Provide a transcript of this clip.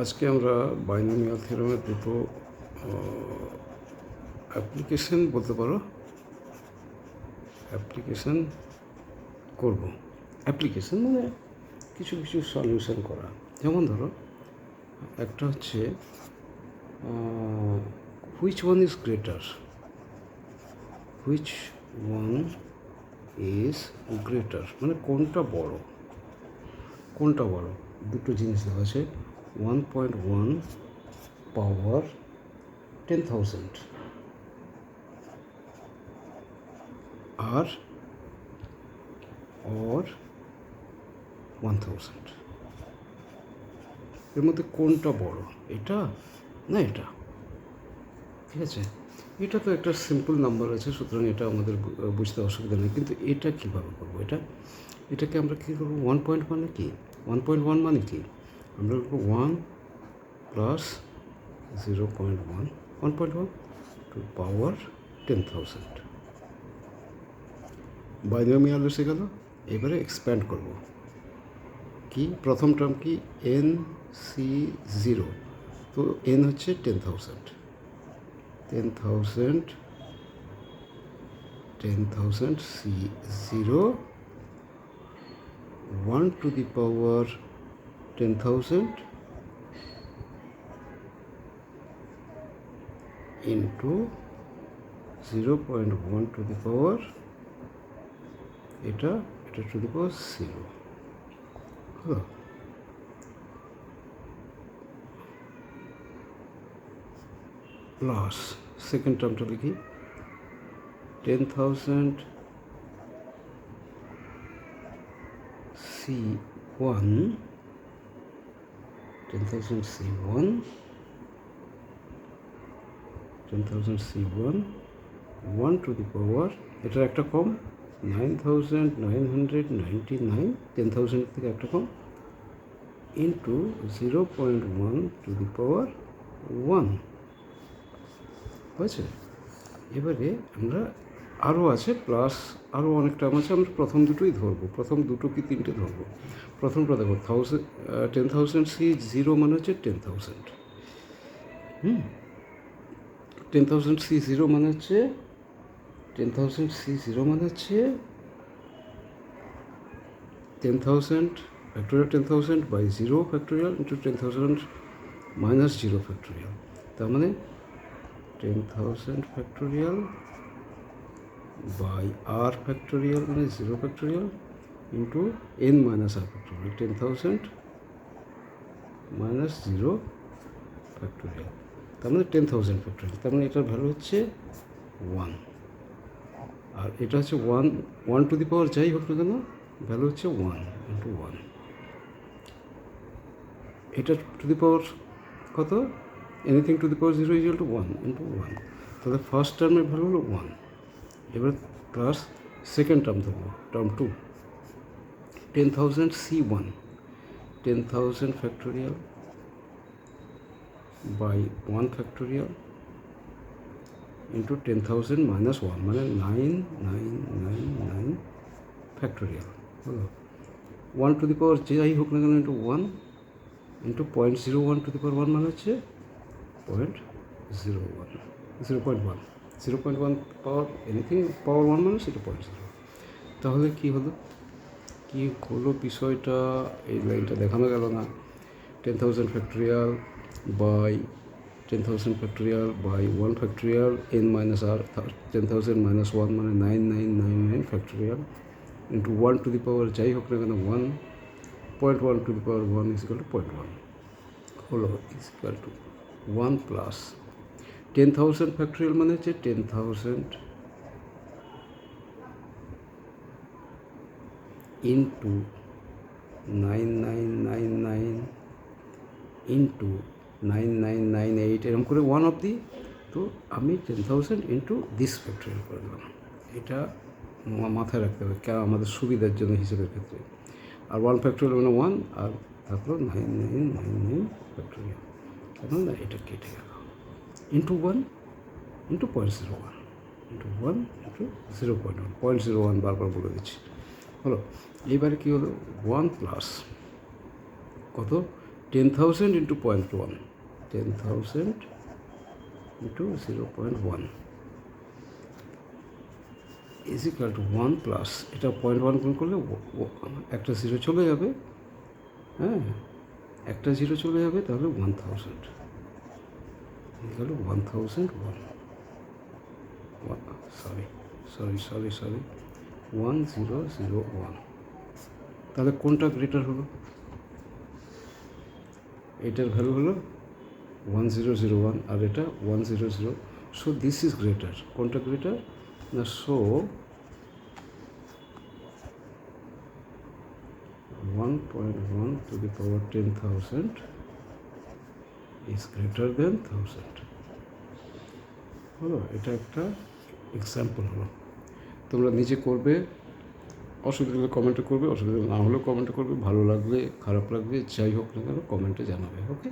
আজকে আমরা বাইনোমিয়াল থিওরামের দুটো অ্যাপ্লিকেশন বলতে পারো অ্যাপ্লিকেশন করব। অ্যাপ্লিকেশন মানে কিছু কিছু সলিউশন করা। যেমন ধরো, একটা হচ্ছে which one is greater which one is greater মানে কোনটা বড়? কোনটা বড়? দুটো জিনিস দেওয়া আছে। One point one power ten thousand R or one thousand এর মধ্যে কোনটা বড়? এটা? না, এটা। ঠিক আছে? এটা তো একটা সিম্পল নাম্বার আছে, সুতরাং এটা আমাদের বুঝতে অসুবিধা নেই। কিন্তু এটা কীভাবে করব? এটা, এটাকে আমরা কী করব? ওয়ান পয়েন্ট মানে কি? ওয়ান পয়েন্ট ওয়ান মানে কি? আমরা করব one plus zero point one one point one to power ten thousand binomial এসে গেল এবারে এক্সপ্যান্ড করব। কি? প্রথম টার্ম কি? এন সি জিরো তো এন হচ্ছে ten thousand ten thousand ten thousand C zero one to the power ten thousand into zero point one to the power এটা এটা টু দি পাওয়ার জিরো হলো plus second টার্মটা লিখি ten thousand C one ten thousand C one ten thousand C one one to the power এটার একটা কম? Nine thousand nine hundred ninety nine ten thousand থেকে একটা কম? Into zero point one to the power one হয়েছে? এবারে আমরা আরও আছে plus আরও অনেক টার্ম আছে, আমরা প্রথম দুটোই ধরবো। প্রথম দুটো কি তিনটে ধরবো? প্রথমটা দেখো thousand ten thousand C zero মানে হচ্ছে ten thousand hmm? Ten thousand C zero মানে হচ্ছে টেন থাউজেন্ড সি জিরো মানে হচ্ছে ten thousand factorial ten thousand by zero factorial into ten thousand minus zero factorial তার মানে ten thousand factorial by R factorial মানে zero factorial into N minus R factorial ten thousand minus zero factorial তার মানে ten thousand factorial তার মানে এটার value হচ্ছে one আর এটা হচ্ছে one one to the power যাই হোক না কেন ভ্যালু হচ্ছে ওয়ান ইন্টু ওয়ান এটা টু দি পাওয়ার কত? Anything to the power zero equal to one into one তাহলে ফার্স্ট টার্মের ভ্যালু হলো ওয়ান এবার প্লাস সেকেন্ড টার্ম ধরবো term two ten thousand C one ten thousand factorial by one factorial into ten thousand minus one মানে nine nine nine nine factorial হলো। One to the power যাই হোক না কেন into one into point zero one to the power one মানে হচ্ছে point zero one zero point one zero point one power anything power one মানে সেটা point zero তাহলে কী হলো? কী হলো বিষয়টা? এই লাইনটা দেখানো গেল না। Ten thousand factorial by ten thousand factorial by one factorial N minus R ten thousand minus one মানে nine nine nine nine factorial into one to the power যাই হোক না কেন one point one to the power one equal to point one হলো equal to one plus ten thousand factorial মানে হচ্ছে ten thousand into nine nine nine nine into nine nine nine eight এরকম করে one of the তো আমি ten thousand into this factorial করে দিলাম। এটা মাথায় রাখতে হবে, কেন আমাদের সুবিধার জন্য হিসেবের ক্ষেত্রে। আর ওয়ান ফ্যাক্টোরিয়াল মানে ওয়ান আর তারপর nine nine nine nine factorial কেন না, এটা কেটে গেল। Into one into point zero one into one into zero point one point zero one বারবার বলে দিচ্ছি। হলো, এইবারে কী হলো? ওয়ান প্লাস কত? Ten thousand into point one ten thousand into zero point one is equal to one plus এটা point one গুণ করলে একটা জিরো চলে যাবে। হ্যাঁ একটা জিরো চলে যাবে তাহলে ওয়ান থাউজেন্ড গেল one thousand one sorry sorry sorry sorry one zero zero one তাহলে কোনটা গ্রেটার হলো? এটার ভ্যালু হলো ওয়ান জিরো জিরো ওয়ান আর এটা one zero zero so this is greater কোনটা গ্রেটার না so one point one to the power ten thousand is greater than thousand হলো এটা একটা এক্সাম্পল হলো। তোমরা নিজে করবে, অসুবিধা হলে কমেন্টে করবে, অসুবিধা না হলেও কমেন্টে করবে, ভালো লাগলে খারাপ লাগবে, যাই হোক না কেন কমেন্টে জানাবে ওকে